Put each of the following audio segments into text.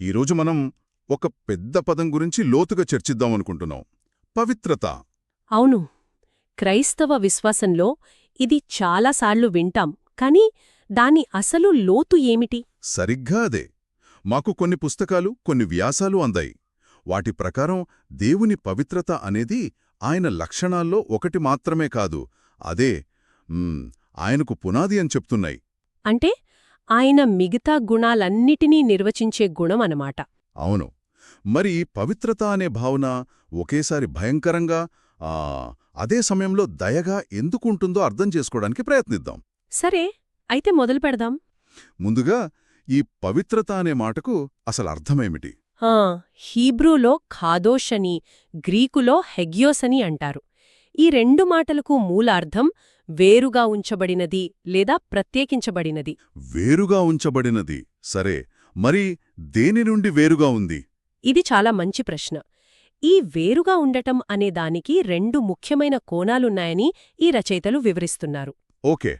ఈరోజు మనం ఒక పెద్ద పదం గురించి లోతుగా చర్చిద్దామనుకుంటున్నాం పవిత్రత. అవును. క్రైస్తవ విశ్వాసంలో ఇది చాలాసార్లు వింటాం. కాని దాని అసలు లోతు ఏమిటి? సరిగ్గా అదే. మాకు కొన్ని పుస్తకాలు కొన్ని వ్యాసాలు అందాయి. వాటి ప్రకారం దేవుని పవిత్రత అనేది ఆయన లక్షణాల్లో ఒకటి మాత్రమే కాదు. అదే ఆయనకు పునాది అని చెప్తున్నాయి. అంటే ఆయన మిగతా గుణాలన్నిటినీ నిర్వచించే గుణం అన్నమాట. అవును. మరి పవిత్రత అనే భావన ఒకేసారి భయంకరంగా ఆ, అదే సమయంలో దయగా ఎందుకుంటుందో అర్థం చేసుకోవడానికి ప్రయత్నిద్దాం. సరే అయితే మొదలు పెడదాం. ముందుగా ఈ పవిత్రత అనే మాటకు అసలు అర్థమేమిటి? ఆ, హీబ్రూలో ఖాదోష్ అని గ్రీకులో హెగ్యోస్ అని అంటారు. ఈ రెండు మాటలకు మూలార్థం వేరుగా ఉంచబడినది లేదా ప్రత్యేకించబడినది. వేరుగా ఉంచబడినది. సరే మరి దేని నుండి వేరుగా ఉంది? ఇది చాలా మంచి ప్రశ్న. ఈ వేరుగా ఉండటం అనే దానికి రెండు ముఖ్యమైన కోణాలున్నాయని ఈ రచయితలు వివరిస్తున్నారు. ఓకే.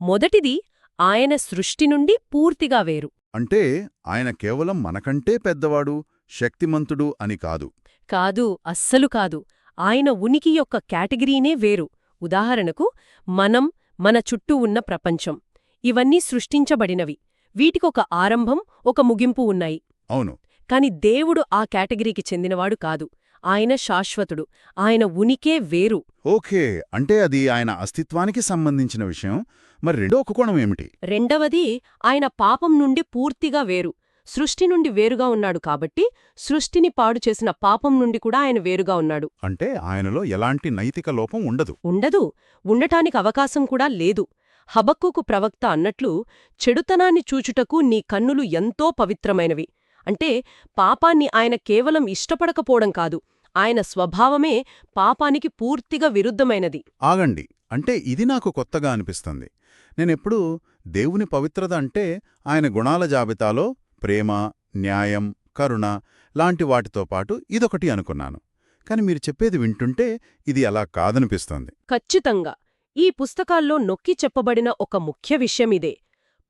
మొదటిది ఆయన సృష్టి నుండి పూర్తిగా వేరు. అంటే ఆయన కేవలం మనకంటే పెద్దవాడు శక్తిమంతుడు అని కాదు. కాదు అస్సలు కాదు. ఆయన ఉనికి యొక్క కేటగిరీనే వేరు. ఉదాహరణకు మనం మన చుట్టూ ఉన్న ప్రపంచం. ఇవన్నీ సృష్టించబడినవి. వీటికొక ఆరంభం ఒక ముగింపు ఉన్నాయి. అవును. కాని దేవుడు ఆ కేటగిరీకి చెందినవాడు కాదు. ఆయన శాశ్వతుడు. ఆయన ఉనికే వేరు. ఓకే. అంటే అది ఆయన అస్తిత్వానికి సంబంధించిన విషయం. మరి రెండో ఒక కోణం ఏమిటి? రెండవది ఆయన పాపం నుండి పూర్తిగా వేరు. సృష్టి నుండి వేరుగా ఉన్నాడు కాబట్టి సృష్టిని పాడు చేసిన పాపం నుండి కూడా ఆయన వేరుగా ఉన్నాడు. అంటే ఆయనలో ఎలాంటి నైతిక లోపం ఉండదు. ఉండదు. ఉండటానికి అవకాశం కూడా లేదు. హబక్కుకు ప్రవక్త అన్నట్లు చెడుతనాన్ని చూచుటకు నీ కన్నులు ఎంతో పవిత్రమైనవి. అంటే పాపాన్ని ఆయన కేవలం ఇష్టపడకపోవడం కాదు. ఆయన స్వభావమే పాపానికి పూర్తిగా విరుద్ధమైనది. ఆగండి. అంటే ఇది నాకు కొత్తగా అనిపిస్తుంది. నేనెప్పుడూ దేవుని పవిత్రత అంటే ఆయన గుణాల జాబితాలో ప్రేమ న్యాయం కరుణ లాంటి వాటితో పాటు ఇదొకటి అనుకున్నాను. కాని మీరు చెప్పేది వింటుంటే ఇది అలా కాదనిపిస్తోంది. ఖచ్చితంగా. ఈ పుస్తకాల్లో నొక్కి చెప్పబడిన ఒక ముఖ్య విషయమిదే.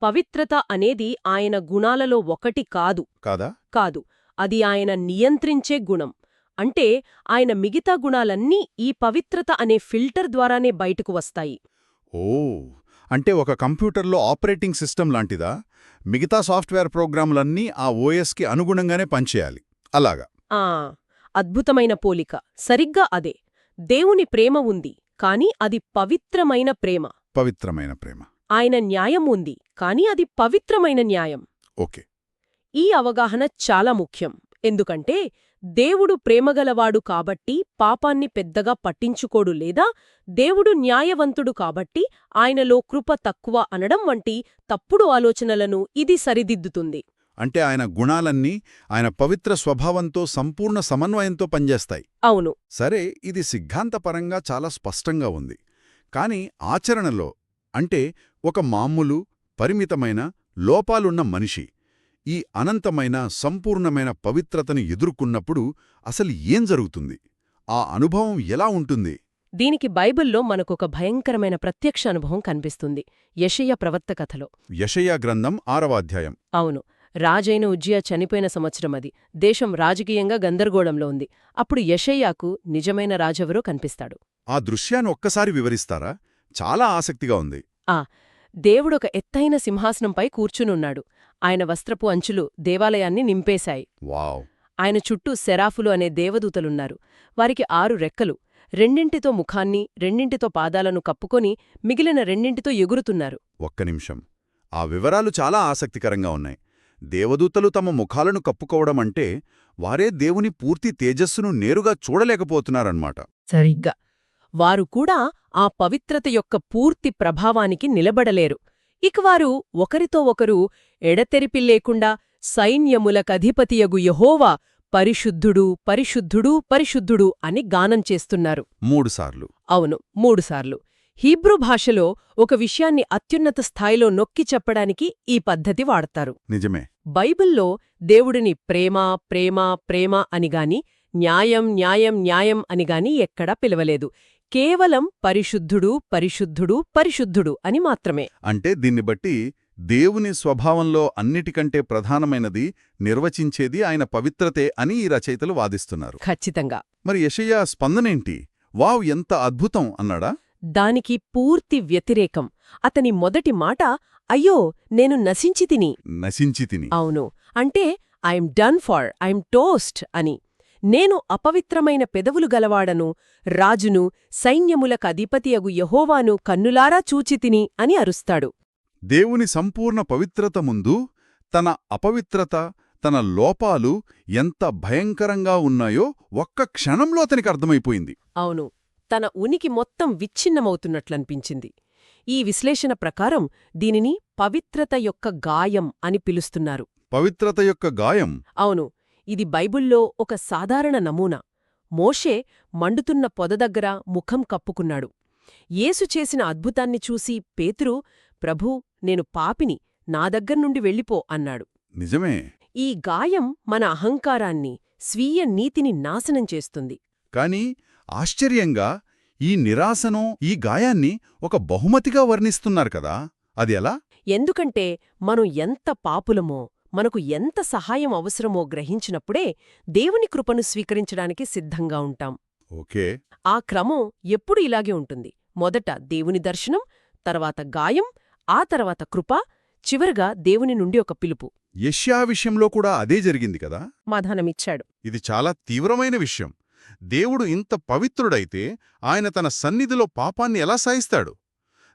పవిత్రత అనేది ఆయన గుణాలలో ఒకటి కాదు. కాదా? కాదు. అది ఆయన నియంత్రించే గుణం. అంటే ఆయన మిగతా గుణాలన్నీ ఈ పవిత్రత అనే ఫిల్టర్ ద్వారానే బయటకు వస్తాయి. ఓ అంటే ఒక కంప్యూటర్లో ఆపరేటింగ్ సిస్టమ్ లాంటిదా? మిగతా సాఫ్ట్వేర్ ప్రోగ్రాములన్నీ ఆ ఓఎస్కి అనుగుణంగానే పనిచేయాలి. అలాగా. ఆ అద్భుతమైన పోలిక. సరిగ్గా అదే. దేవుని ప్రేమ ఉంది కాని అది పవిత్రమైన ప్రేమ. పవిత్రమైన ప్రేమ. ఆయన న్యాయం ఉంది కాని అది పవిత్రమైన న్యాయం. ఓకే. ఈ అవగాహన చాలా ముఖ్యం. ఎందుకంటే దేవుడు ప్రేమగలవాడు కాబట్టి పాపాన్ని పెద్దగా పట్టించుకోడు లేదా దేవుడు న్యాయవంతుడు కాబట్టి ఆయనలో కృప తక్కువ అనడం వంటి తప్పుడు ఆలోచనలను ఇది సరిదిద్దుతుంది. అంటే ఆయన గుణాలన్నీ ఆయన పవిత్ర స్వభావంతో సంపూర్ణ సమన్వయంతో పనిచేస్తాయి. అవును. సరే ఇది సిద్ధాంతపరంగా చాలా స్పష్టంగా ఉంది. కాని ఆచరణలో అంటే ఒక మామూలు పరిమితమైన లోపాలున్న మనిషి ఈ అనంతమైన సంపూర్ణమైన పవిత్రతను ఎదుర్కొన్నప్పుడు అసలు ఏం జరుగుతుంది? ఆ అనుభవం ఎలా ఉంటుంది? దీనికి బైబిల్లో మనకొక భయంకరమైన ప్రత్యక్ష అనుభవం కనిపిస్తుంది. యెషయ ప్రవక్త కథలో. యషయా గ్రంథం ఆరవ అధ్యాయం. అవును. రాజైన ఉజ్జియా చనిపోయిన సంవత్సరం అది. దేశం రాజకీయంగా గందరగోళంలో ఉంది. అప్పుడు యెషయ్యాకు నిజమైన రాజెవరో కనిపిస్తాడు. ఆ దృశ్యాన్ని ఒక్కసారి వివరిస్తారా? చాలా ఆసక్తిగా ఉంది. దేవుడొక ఎత్తైన సింహాసనంపై కూర్చునున్నాడు. ఆయన వస్త్రపు అంచులు దేవాలయాన్ని నింపేశాయి. వావ్. ఆయన చుట్టూ సెరాఫులు అనే దేవదూతలున్నారు. వారికి ఆరు రెక్కలు. రెండింటితో ముఖాన్ని రెండింటితో పాదాలను కప్పుకొని మిగిలిన రెండింటితో ఎగురుతున్నారు. ఒక్క నిమిషం. ఆ వివరాలు చాలా ఆసక్తికరంగా ఉన్నాయి. దేవదూతలు తమ ముఖాలను కప్పుకోవడం అంటే వారే దేవుని పూర్తి తేజస్సును నేరుగా చూడలేకపోతున్నారన్నమాట. సరిగ్గా. వారు కూడా ఆ పవిత్రత యొక్క పూర్తి ప్రభావానికి నిలబడలేరు. ఇక వారు ఒకరితో ఒకరు ఎడతెరిపి లేకుండా సైన్యములకధిపతియగు యహోవా పరిశుద్ధుడు పరిశుద్ధుడు పరిశుద్ధుడు అని గానం చేస్తున్నారు. మూడుసార్లు అవును మూడుసార్లు హీబ్రూ భాషలో ఒక విషయాన్ని అత్యున్నత స్థాయిలో నొక్కి చెప్పడానికి ఈ పద్ధతి వాడతారు. నిజమే. బైబిల్లో దేవుడిని ప్రేమ ప్రేమ ప్రేమ అనిగాని న్యాయం న్యాయం న్యాయం అనిగాని ఎక్కడా పిలవలేదు. కేవలం పరిశుద్ధుడు పరిశుద్ధుడు పరిశుద్ధుడు అని మాత్రమే. అంటే దీన్ని బట్టి దేవుని స్వభావంలో అన్నిటికంటే ప్రధానమైనది నిర్వచించేది ఆయన పవిత్రతే అని ఈ రచయితలు వాదిస్తున్నారు. ఖచ్చితంగా. మరి యెషయా స్పందనేంటి? వావ్ ఎంత అద్భుతం అన్నాడా? దానికి పూర్తి వ్యతిరేకం. అతని మొదటి మాట అయ్యో నేను నశించి తిని. నశించి తిని. అవును. అంటే I'm done for I'm toast అని. నేను అపవిత్రమైన పెదవులు గలవాడను రాజును సైన్యములకు అధిపతియగు యహోవాను కన్నులారా చూచితిని అని అరుస్తాడు. దేవుని సంపూర్ణ పవిత్రత ముందు తన అపవిత్రత తన లోపాలు ఎంత భయంకరంగా ఉన్నాయో ఒక్క క్షణంలో అతనికి అర్థమైపోయింది. అవును తన ఉనికి మొత్తం విచ్ఛిన్నమవుతున్నట్లనిపించింది. ఈ విశ్లేషణ ప్రకారం దీనిని పవిత్రత యొక్క గాయం అని పిలుస్తున్నారు. పవిత్రత యొక్క గాయం? అవును ఇది బైబుల్లో ఒక సాధారణ నమూనా. మోషే మండుతున్న పొద దగ్గర ముఖం కప్పుకున్నాడు. యేసు చేసిన అద్భుతాన్ని చూసి పేతురు ప్రభూ నేను పాపిని నా దగ్గర్నుండి వెళ్ళిపో అన్నాడు. నిజమే. ఈ గాయం మన అహంకారాన్ని స్వీయ నీతిని నాశనం చేస్తుంది. కాని ఆశ్చర్యంగా ఈ నిరాశను ఈ గాయాన్ని ఒక బహుమతిగా వర్ణిస్తున్నారు కదా. అది ఎలా? ఎందుకంటే మనం ఎంత పాపులమో మనకు ఎంత సహాయం అవసరమో గ్రహించినప్పుడే దేవుని కృపను స్వీకరించడానికి సిద్ధంగా ఉంటాం. ఓకే. ఆ క్రమం ఎప్పుడు ఇలాగే ఉంటుంది. మొదట దేవుని దర్శనం తర్వాత గాయం ఆ తర్వాత కృప చివరగా దేవుని నుండి ఒక పిలుపు. యష్యా విషయంలో కూడా అదే జరిగింది కదా? సమాధానమిచ్చాడు ఇది చాలా తీవ్రమైన విషయం. దేవుడు ఇంత పవిత్రుడైతే ఆయన తన సన్నిధిలో పాపాన్ని ఎలా సహిస్తాడు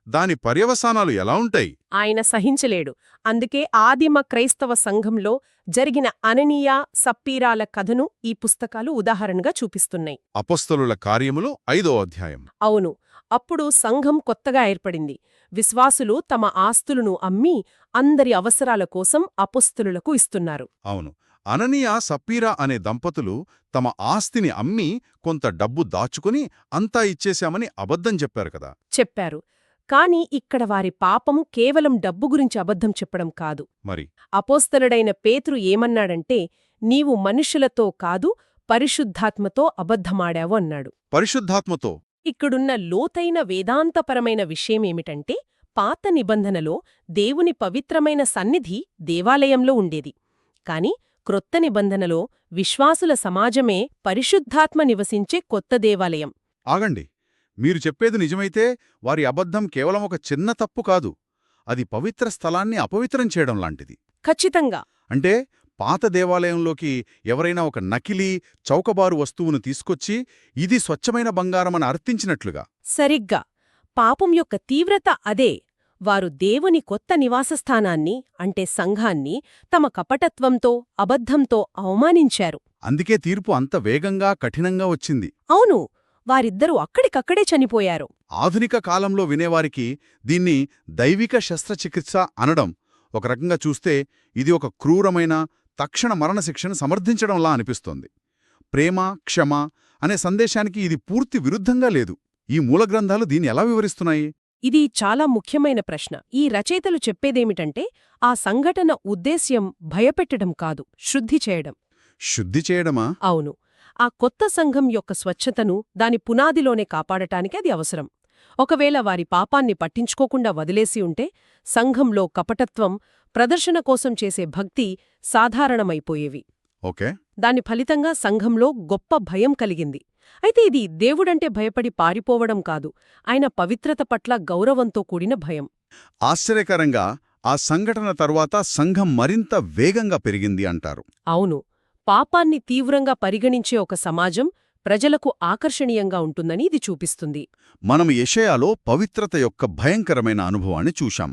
దాని పర్యవసానాలు ఎలా ఉంటాయి? ఆయన సహించలేడు. అందుకే ఆదిమ క్రైస్తవ సంఘంలో జరిగిన అననీయ సప్పీరాల కథను ఈ పుస్తకాలు ఉదాహరణగా చూపిస్తున్నాయి. అపస్తలుల కార్యములు ఐదో అధ్యాయం. అవును. అప్పుడు సంఘం కొత్తగా ఏర్పడింది. విశ్వాసులు తమ ఆస్తులను అమ్మి అందరి అవసరాల కోసం అపుస్తులులకు ఇస్తున్నారు. అవును. అననీయ సప్పీరా అనే దంపతులు తమ ఆస్తిని అమ్మి కొంత డబ్బు దాచుకుని అంతా ఇచ్చేశామని అబద్ధం చెప్పారు కదా. చెప్పారు. కాని ఇక్కడ వారి పాపము కేవలం డబ్బు గురించి అబద్ధం చెప్పడం కాదు. మరి? అపోస్తలుడైన పేతురు ఏమన్నాడంటే నీవు మనుషులతో కాదు పరిశుద్ధాత్మతో అబద్ధమాడావు అన్నాడు. పరిశుద్ధాత్మతో? ఇక్కడున్న లోతైన వేదాంతపరమైన విషయమేమిటంటే పాత నిబంధనలో దేవుని పవిత్రమైన సన్నిధి దేవాలయంలో ఉండేది. కాని క్రొత్త నిబంధనలో విశ్వాసుల సమాజమే పరిశుద్ధాత్మ నివసించే కొత్త దేవాలయం. ఆగండి. మీరు చెప్పేది నిజమైతే వారి అబద్ధం కేవలం ఒక చిన్న తప్పు కాదు. అది పవిత్ర స్థలాన్ని అపవిత్రం చేయడం లాంటిది. ఖచ్చితంగా. అంటే పాత దేవాలయంలోకి ఎవరైనా ఒక నకిలీ చౌకబారు వస్తువును తీసుకొచ్చి ఇది స్వచ్ఛమైన బంగారమని అర్థించినట్లుగా. సరిగ్గా. పాపం యొక్క తీవ్రత అదే. వారు దేవుని కొత్త నివాసస్థానాన్ని అంటే సంఘాన్ని తమ కపటత్వంతో అబద్ధంతో అవమానించారు. అందుకే తీర్పు అంత వేగంగా కఠినంగా వచ్చింది. అవును. వారిద్దరూ అక్కడికక్కడే చనిపోయారు. ఆధునిక కాలంలో వినేవారికి దీన్ని దైవిక శస్త్రచికిత్స అనడం ఒక రకంగా చూస్తే ఇది ఒక క్రూరమైన తక్షణ మరణశిక్షను సమర్థించడంలా అనిపిస్తోంది. ప్రేమ క్షమ అనే సందేశానికి ఇది పూర్తి విరుద్ధంగా లేదు. ఈ మూలగ్రంథాలు దీన్ని ఎలా వివరిస్తున్నాయి? ఇది చాలా ముఖ్యమైన ప్రశ్న. ఈ రచయితలు చెప్పేదేమిటంటే ఆ సంఘటన ఉద్దేశ్యం భయపెట్టడం కాదు శుద్ధి చేయడం. శుద్ధి చేయడమా? అవును. ఆ కొత్త సంఘం యొక్క స్వచ్ఛతను దాని పునాదిలోనే కాపాడటానికి అది అవసరం. ఒకవేళ వారి పాపాన్ని పట్టించుకోకుండా వదిలేసి ఉంటే సంఘంలో కపటత్వం ప్రదర్శన కోసం చేసే భక్తి సాధారణమైపోయేవి. ఓకే. దాని ఫలితంగా సంఘంలో గొప్ప భయం కలిగింది. అయితే ఇది దేవుడంటే భయపడి పారిపోవడం కాదు ఆయన పవిత్రత పట్ల గౌరవంతో కూడిన భయం. ఆశ్చర్యకరంగా ఆ సంఘటన తరువాత సంఘం మరింత వేగంగా పెరిగింది అంటారు. అవును. పాపాన్ని తీవ్రంగా పరిగణించే ఒక సమాజం ప్రజలకు ఆకర్షణీయంగా ఉంటుందని ఇది చూపిస్తుంది. మనం యెషయాలో పవిత్రత యొక్క భయంకరమైన అనుభవాన్ని చూశాం.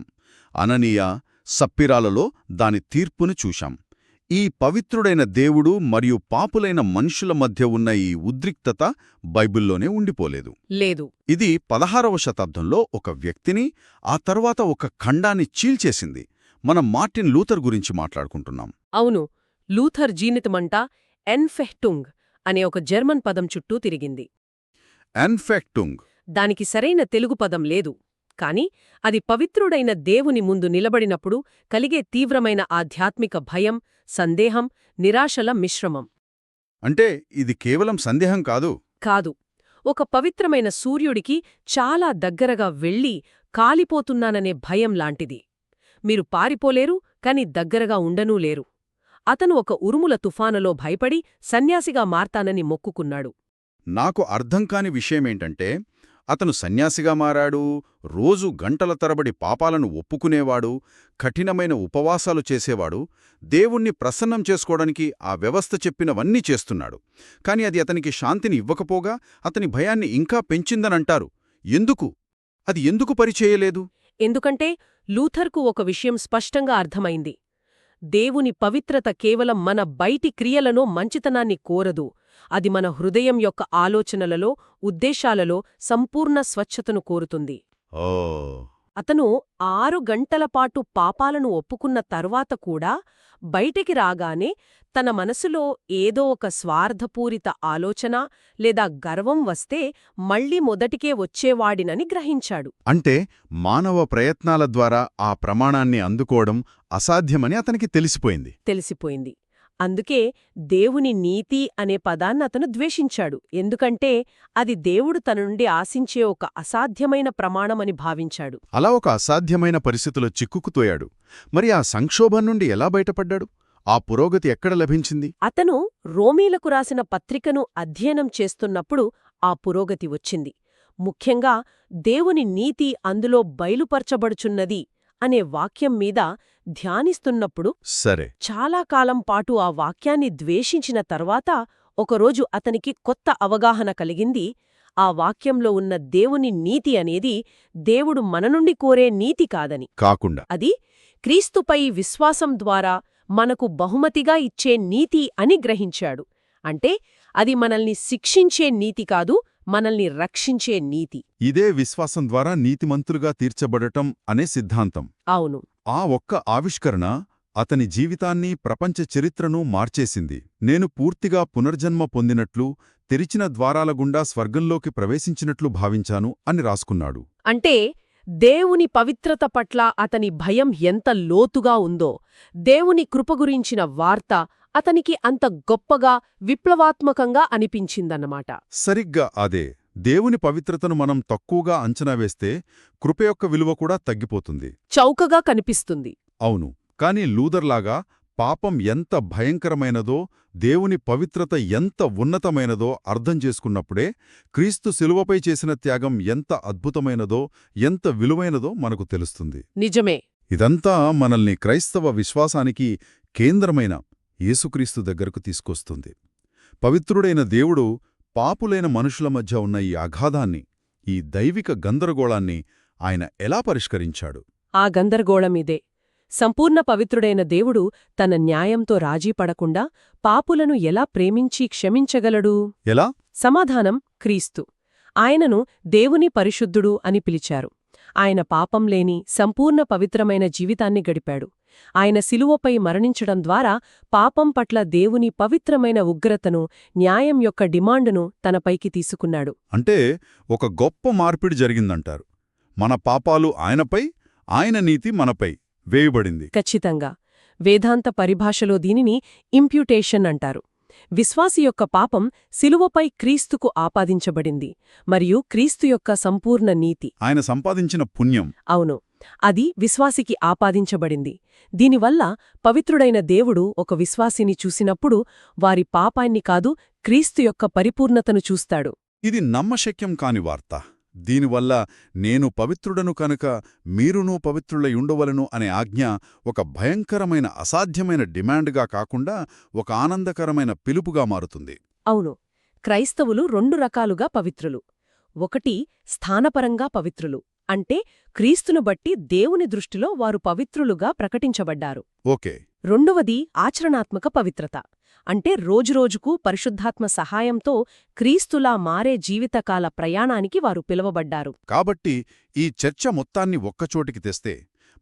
అననీయ సప్పిరాలలో దాని తీర్పును చూశాం. ఈ పవిత్రుడైన దేవుడు మరియు పాపులైన మనుషుల మధ్య ఉన్న ఈ ఉద్రిక్తత బైబిల్లోనే ఉండిపోలేదు. లేదు. ఇది పదహారవ శతాబ్దంలో ఒక వ్యక్తిని ఆ తర్వాత ఒక ఖండాన్ని చీల్చేసింది. మనం మార్టిన్ లూథర్ గురించి మాట్లాడుకుంటున్నాం. అవును. లూథర్ జీనితమంట ఎన్ఫెహ్టుంగ్ అనే ఒక జర్మన్ పదం చుట్టూ తిరిగింది. ఎన్ఫెక్టుంగ్ దానికి సరైన తెలుగు పదం లేదు. కాని అది పవిత్రుడైన దేవుని ముందు నిలబడినప్పుడు కలిగే తీవ్రమైన ఆధ్యాత్మిక భయం సందేహం నిరాశల మిశ్రమం. అంటే ఇది కేవలం సందేహం కాదు? కాదు. ఒక పవిత్రమైన సూర్యుడికి చాలా దగ్గరగా వెళ్ళి కాలిపోతున్నాననే భయం లాంటిది. మీరు పారిపోలేరు కాని దగ్గరగా ఉండనూ లేరు. అతను ఒక ఉరుముల తుఫానులో భయపడి సన్యాసిగా మార్తానని మొక్కుకున్నాడు. నాకు అర్థం కాని విషయమేంటంటే అతను సన్యాసిగా మారాడు రోజు గంటల తరబడి పాపాలను ఒప్పుకునేవాడు కఠినమైన ఉపవాసాలు చేసేవాడు దేవుణ్ణి ప్రసన్నం చేసుకోవడానికి ఆ వ్యవస్థ చెప్పినవన్నీ చేస్తున్నాడు. కాని అది అతనికి శాంతిని ఇవ్వకపోగా అతని భయాన్ని ఇంకా పెంచిందనంటారు. ఎందుకు? అది ఎందుకు పరిచేయలేదు? ఎందుకంటే లూథర్కు ఒక విషయం స్పష్టంగా అర్థమైంది. దేవుని పవిత్రత కేవలం మన బయటి క్రియలను మంచితనాన్ని కోరదు. అది మన హృదయం యొక్క ఆలోచనలలో ఉద్దేశాలలో సంపూర్ణ స్వచ్ఛతను కోరుతుంది. ఓ అతను ఆరు గంటల పాటు పాపాలను ఒప్పుకున్న తర్వాత కూడా బయటికి రాగానే తన మనసులో ఏదో ఒక స్వార్థపూరిత ఆలోచన లేదా గర్వం వస్తే మళ్ళీ మొదటికే వచ్చేవాడినని గ్రహించాడు. అంటే మానవ ప్రయత్నాల ద్వారా ఆ ప్రమాణాన్ని అందుకోవడం అసాధ్యమని అతనికి తెలిసిపోయింది. తెలిసిపోయింది. అందుకే దేవుని నీతి అనే పదాన్ని అతను ద్వేషించాడు. ఎందుకంటే అది దేవుడు తన నుండి ఆశించే ఒక అసాధ్యమైన ప్రమాణమని భావించాడు. అలా ఒక అసాధ్యమైన పరిస్థితిలో చిక్కుకుతోయాడు. మరి ఆ సంక్షోభం నుండి ఎలా బయటపడ్డాడు? ఆ పురోగతి ఎక్కడ లభించింది? అతను రోమీలకు రాసిన పత్రికను అధ్యయనం చేస్తున్నప్పుడు ఆ పురోగతి వచ్చింది. ముఖ్యంగా దేవుని నీతి అందులో బయలుపరచబడుచున్నది అనే వాక్యం మీద ధ్యానిస్తున్నప్పుడు సరే. చాలా కాలం పాటు ఆ వాక్యాన్ని ద్వేషించిన తర్వాత ఒకరోజు అతనికి కొత్త అవగాహన కలిగింది. ఆ వాక్యంలో ఉన్న దేవుని నీతి అనేది దేవుడు మన నుండి కోరే నీతి కాదని. కాకుండా. అది క్రీస్తుపై విశ్వాసం ద్వారా మనకు బహుమతిగా ఇచ్చే నీతి అని గ్రహించాడు. అంటే అది మనల్ని శిక్షించే నీతి కాదు మనల్ని రక్షించే నీతి. ఇదే విశ్వాసం ద్వారా నీతిమంతులుగా తీర్చబడటం అనే సిద్ధాంతం. అవును. ఆ ఒక్క ఆవిష్కరణ అతని జీవితాన్ని ప్రపంచ చరిత్రను మార్చేసింది. నేను పూర్తిగా పునర్జన్మ పొందినట్లు తెరిచిన ద్వారాల గుండా స్వర్గంలోకి ప్రవేశించినట్లు భావించాను అని రాసుకున్నాడు. అంటే దేవుని పవిత్రత పట్ల అతని భయం ఎంత లోతుగా ఉందో దేవుని కృప గురించిన వార్త అతనికి అంత గొప్పగా విప్లవాత్మకంగా అనిపించిందన్నమాట. సరిగ్గా అదే. దేవుని పవిత్రతను మనం తక్కువగా అంచనా వేస్తే కృప యొక్క విలువ కూడా తగ్గిపోతుంది. చౌకగా కనిపిస్తుంది. అవును. కాని లూదర్లాగా పాపం ఎంత భయంకరమైనదో దేవుని పవిత్రత ఎంత ఉన్నతమైనదో అర్థం చేసుకున్నప్పుడే క్రీస్తు శిలువపై చేసిన త్యాగం ఎంత అద్భుతమైనదో ఎంత విలువైనదో మనకు తెలుస్తుంది. నిజమే. ఇదంతా మనల్ని క్రైస్తవ విశ్వాసానికి కేంద్రమైన యేసుక్రీస్తు దగ్గరకు తీసుకొస్తుంది. పవిత్రుడైన దేవుడు పాపులైన మనుషుల మధ్య ఉన్న ఈ అగాధాన్ని ఈ దైవిక గందరగోళాన్ని ఆయన ఎలా పరిష్కరించాడు? ఆ గందరగోళమిదే. సంపూర్ణ పవిత్రుడైన దేవుడు తన న్యాయంతో రాజీ పడకుండా పాపులను ఎలా ప్రేమించి క్షమించగలడు? ఎలా? సమాధానం క్రీస్తు. ఆయనను దేవుని పరిశుద్ధుడు అని పిలిచారు. ఆయన పాపం లేని సంపూర్ణ పవిత్రమైన జీవితాన్ని గడిపాడు. ఆయన శిలువపై మరణించడం ద్వారా పాపం పట్ల దేవుని పవిత్రమైన ఉగ్రతను న్యాయం యొక్క డిమాండును తనపైకి తీసుకున్నాడు. అంటే ఒక గొప్ప మార్పిడి జరిగిందంటారు. మన పాపాలు ఆయనపై ఆయన నీతి మనపై వేయబడింది. ఖచ్చితంగా. వేదాంత పరిభాషలో దీనిని ఇంప్యూటేషన్ అంటారు. విశ్వాసి యొక్క పాపం శిలువపై క్రీస్తుకు ఆపాదించబడింది మరియు క్రీస్తు యొక్క సంపూర్ణ నీతి. ఆయన సంపాదించిన పుణ్యం. అవును. అది విశ్వాసికి ఆపాదించబడింది. దీనివల్ల పవిత్రుడైన దేవుడు ఒక విశ్వాసిని చూసినప్పుడు వారి పాపాన్ని కాదు క్రీస్తు యొక్క పరిపూర్ణతను చూస్తాడు. ఇది నమ్మశక్యం కాని వార్త. దీనివల్ల నేను పవిత్రుడను కనుక మీరునూ పవిత్రులయుండవలను అనే ఆజ్ఞ ఒక భయంకరమైన అసాధ్యమైన డిమాండ్గా కాకుండా ఒక ఆనందకరమైన పిలుపుగా మారుతుంది. అవును. క్రైస్తవులు రెండు రకాలుగా పవిత్రులు. ఒకటి స్థానపరంగా పవిత్రులు. అంటే క్రీస్తును బట్టి దేవుని దృష్టిలో వారు పవిత్రులుగా ప్రకటించబడ్డారు. ఓకే. రెండవది ఆచరణాత్మక పవిత్రత. అంటే రోజురోజుకు పరిశుద్ధాత్మ సహాయంతో క్రీస్తులా మారే జీవితకాల ప్రయాణానికి వారు పిలువబడ్డారు. కాబట్టి ఈ చర్చ మొత్తాన్ని ఒక్కచోటికి తెస్తే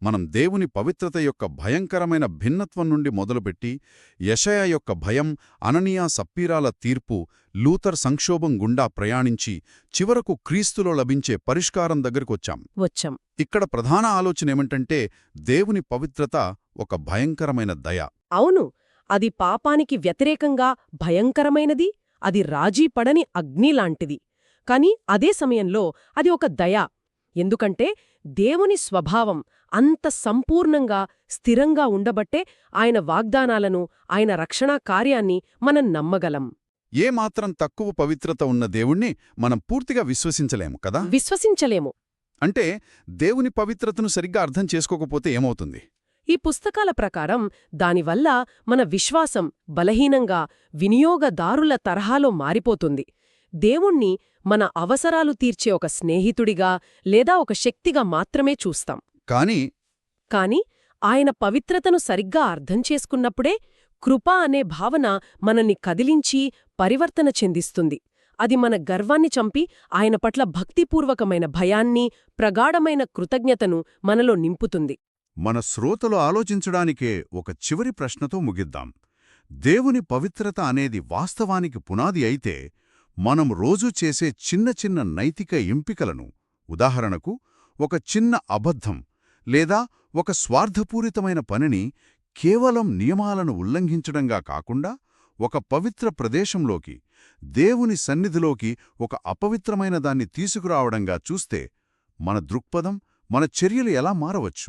మనం దేవుని పవిత్రత యొక్క భయంకరమైన భిన్నత్వం నుండి మొదలుపెట్టి యషయ యొక్క భయం అననీయా సప్పీరాల తీర్పు లూథర్ సంక్షోభం గుండా ప్రయాణించి చివరకు క్రీస్తులో లభించే పరిష్కారం దగ్గరకొచ్చాం వచ్చం. ఇక్కడ ప్రధాన ఆలోచనేమిటంటే దేవుని పవిత్రత ఒక భయంకరమైన దయ. అవును అది పాపానికి వ్యతిరేకంగా భయంకరమైనది అది రాజీ పడని అగ్నిలాంటిది కాని అదే సమయంలో అది ఒక దయ. ఎందుకంటే దేవుని స్వభావం అంత సంపూర్ణంగా స్థిరంగా ఉండబట్టే ఆయన వాగ్దానాలను ఆయన రక్షణా కార్యాన్ని మనం నమ్మగలం. ఏమాత్రం తక్కువ పవిత్రత ఉన్న దేవుణ్ణి మనం పూర్తిగా విశ్వసించలేము కదా? విశ్వసించలేము. అంటే దేవుని పవిత్రతను సరిగ్గా అర్థం చేసుకోకపోతే ఏమవుతుంది? ఈ పుస్తకాల ప్రకారం దానివల్ల మన విశ్వాసం బలహీనంగా వినియోగదారుల తరహాలో మారిపోతుంది. దేవుణ్ణి మన అవసరాలు తీర్చే ఒక స్నేహితుడిగా లేదా ఒక శక్తిగా మాత్రమే చూస్తాం. కానీ కాని ఆయన పవిత్రతను సరిగ్గా అర్థం చేసుకున్నప్పుడే కృప అనే భావన మనల్ని కదిలించి పరివర్తన చెందిస్తుంది. అది మన గర్వాన్ని చంపి ఆయన పట్ల భక్తిపూర్వకమైన భయాన్ని ప్రగాఢమైన కృతజ్ఞతను మనలో నింపుతుంది. మన శ్రోతలు ఆలోచించడానికే ఒక చివరి ప్రశ్నతో ముగిద్దాం. దేవుని పవిత్రత అనేది వాస్తవానికి పునాది అయితే మనం రోజూ చేసే చిన్న చిన్న నైతిక ఎంపికలను ఉదాహరణకు ఒక చిన్న అబద్ధం లేదా ఒక స్వార్థపూరితమైన పనిని కేవలం నియమాలను ఉల్లంఘించడంగా కాకుండా ఒక పవిత్ర ప్రదేశంలోకి దేవుని సన్నిధిలోకి ఒక అపవిత్రమైన దాన్ని తీసుకురావడంగా చూస్తే మన దృక్పథం మన చర్యలు ఎలా మారవచ్చు?